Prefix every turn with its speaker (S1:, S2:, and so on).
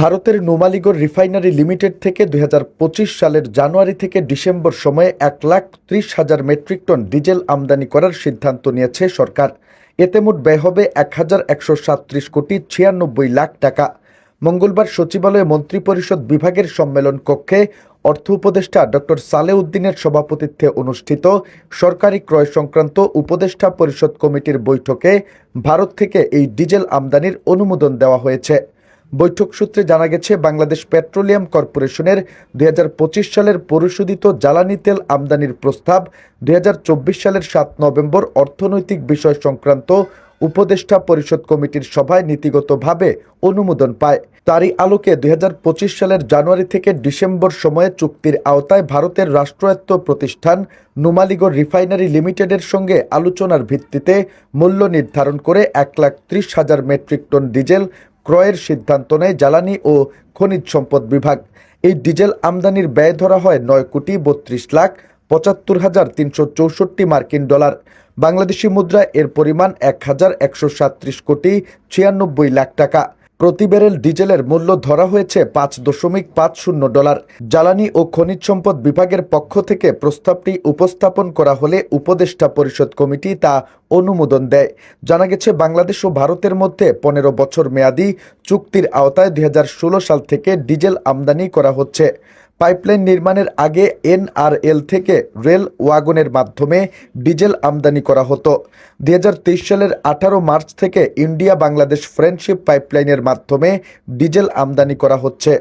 S1: ভারতের নোমালিগড় refinery limited থেকে দু হাজার পঁচিশ সালের জানুয়ারি থেকে ডিসেম্বর সময়ে এক লাখ ত্রিশ হাজার মেট্রিক টন ডিজেল আমদানি করার সিদ্ধান্ত নিয়েছে সরকার। এতে মোট ব্যয় হবে এক হাজার একশো কোটি ছিয়ানব্বই লাখ টাকা। মঙ্গলবার সচিবালয়ে মন্ত্রিপরিষদ বিভাগের সম্মেলন কক্ষে অর্থ উপদেষ্টা ডক্টর সালেউদ্দিনের সভাপতিত্বে অনুষ্ঠিত সরকারি ক্রয় সংক্রান্ত উপদেষ্টা পরিষদ কমিটির বৈঠকে ভারত থেকে এই ডিজেল আমদানির অনুমোদন দেওয়া হয়েছে। বৈঠক সূত্রে জানা গেছে, বাংলাদেশ পেট্রোলিয়াম কর্পোরেশনের দুই হাজার পঁচিশ সালের পরিশোধিত জ্বালানি তেল আমদানির প্রস্তাব, দুই হাজার চব্বিশ সালের সাত নভেম্বর অর্থনৈতিক বিষয় সংক্রান্ত উপদেষ্টা পরিষদ কমিটির সভায় নীতিগতভাবে অনুমোদন পায়। তারই আলোকে দুই হাজার পঁচিশ সালের জানুয়ারি থেকে ডিসেম্বর সময়ে চুক্তির আওতায় ভারতের রাষ্ট্রায়ত্ত প্রতিষ্ঠান নুমালিগড় রিফাইনারি লিমিটেডের সঙ্গে আলোচনার ভিত্তিতে মূল্য নির্ধারণ করে এক লাখ ত্রিশ হাজার মেট্রিক টন ডিজেল ক্রয়ের সিদ্ধান্ত নেয় জ্বালানি ও খনিজ সম্পদ বিভাগ। এই ডিজেল আমদানির ব্যয় ধরা হয় নয় কোটি বত্রিশ লাখ পঁচাত্তর হাজার তিনশো চৌষট্টি মার্কিন ডলার। বাংলাদেশি মুদ্রায় এর পরিমাণ এক হাজার একশো সাতত্রিশ কোটি ছিয়ানব্বই লাখ টাকা। প্রতি ব্যারেল ডিজেলের মূল্য ধরা হয়েছে পাঁচ দশমিক পাঁচ শূন্য ডলার। জ্বালানি ও খনিজ সম্পদ বিভাগের পক্ষ থেকে প্রস্তাবটি উপস্থাপন করা হলে উপদেষ্টা পরিষদ কমিটি তা অনুমোদন দেয়। জানা গেছে, বাংলাদেশ ও ভারতের মধ্যে পনেরো বছর মেয়াদী চুক্তির আওতায় দুই হাজার ষোলো সাল থেকে ডিজেল আমদানি করা হচ্ছে। পাইপলাইন নির্মাণের আগে এনআরএল থেকে রেল ওয়াগনের মাধ্যমে ডিজেল আমদানি করা হতো। দুই হাজার তেইশ সালের আঠারো মার্চ থেকে ইন্ডিয়া বাংলাদেশ ফ্রেন্ডশিপ পাইপলাইনের মাধ্যমে ডিজেল আমদানি করা হচ্ছে।